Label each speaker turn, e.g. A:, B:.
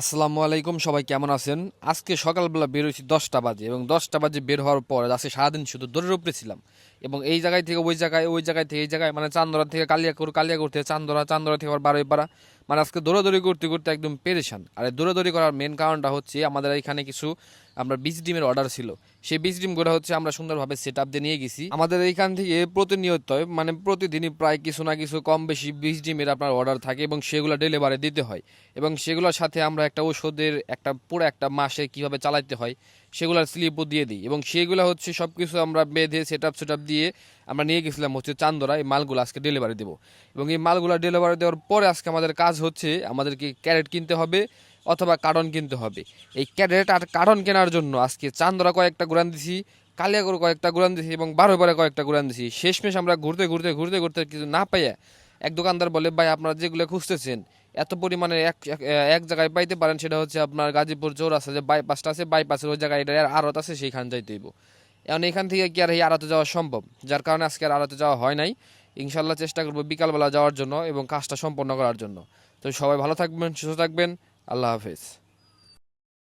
A: আসসালামু আলাইকুম, সবাই কেমন আছেন? আজকে সকালবেলা বের হয়েছি দশটা বাজে এবং দশটা বাজে বের হওয়ার পর আজকে সারাদিন শুধু দৌড়ের উপরে ছিলাম। এবং এই জায়গায় থেকে ওই জায়গায় ওই জায়গায় থেকে এই জায়গায় মানে চান্দরা থেকে কালিয়াকুর কালিয়াকুর থেকে চান্দরা চান্দরা থেকে আবার বারোই পাড়া মানে আজকে দৌড়াদৌড়ি করতে করতে একদম পেরেশান। আর দৌড়াদৌড়ি করার মেন কারণটা হচ্ছে আমাদের এখানে কিছু আমরা বীজ ডিমের অর্ডার ছিল। সেই বীজ ডিমগুলো হচ্ছে আমরা সুন্দরভাবে সেট আপ দিয়ে নিয়ে গেছি। আমাদের এইখান থেকে প্রতিনিয়ত মানে প্রতিদিনই প্রায় কিছু না কিছু কম বেশি বীজ ডিমের আপনার অর্ডার থাকে এবং সেগুলো ডেলিভারি দিতে হয়। এবং সেগুলোর সাথে আমরা একটা ওষুধের একটা পুরো একটা মাসে কীভাবে চালাইতে হয় সেগুলোর স্লিপও দিয়ে দিই। এবং সেগুলো হচ্ছে সব কিছু আমরা বেঁধে সেট আপ সেট আপ দিয়ে আমরা নিয়ে গেছিলাম হচ্ছে চান্দরা, এই মালগুলো আজকে ডেলিভারি দেবো। এবং এই মালগুলো ডেলিভারি দেওয়ার পরে আজকে আমাদের কাজ হচ্ছে আমাদেরকে ক্যারেট কিনতে হবে অথবা কার্টন কিনতে হবে। এই ক্যারেট আর কার্টন কেনার জন্য আজকে চান্দরা কয়েকটা গুরান দিছি, কালিয়াগড় কয়েকটা গুরান দিছি এবং বারো বারে কয়েকটা গুরান দিছি। শেষমেশ আমরা ঘুরতে ঘুরতে ঘুরতে ঘুরতে কিছু না পাইয়া এক দোকানদার বলে, ভাই, আপনারা যেগুলো খুঁজতেছেন এত পরিমাণে এক, এক- জায়গায় পাইতে পারেন, সেটা হচ্ছে আপনার গাজীপুর জোর আছে, যে বাইপাসটা আছে বাইপাসের ওই জায়গায় এটা আড়ত আছে, সেইখান যাইতে হইব। এখন এখান থেকে কি আর এই আড়তে যাওয়া সম্ভব? যার কারণে আজকে আর আড়তে যাওয়া হয় নাই। ইনশাল্লাহ চেষ্টা করব বিকালবেলা যাওয়ার জন্য এবং কাজটা সম্পন্ন করার জন্য। তো সবাই ভালো থাকবেন, সুস্থ থাকবেন। আল্লাহ হাফেজ।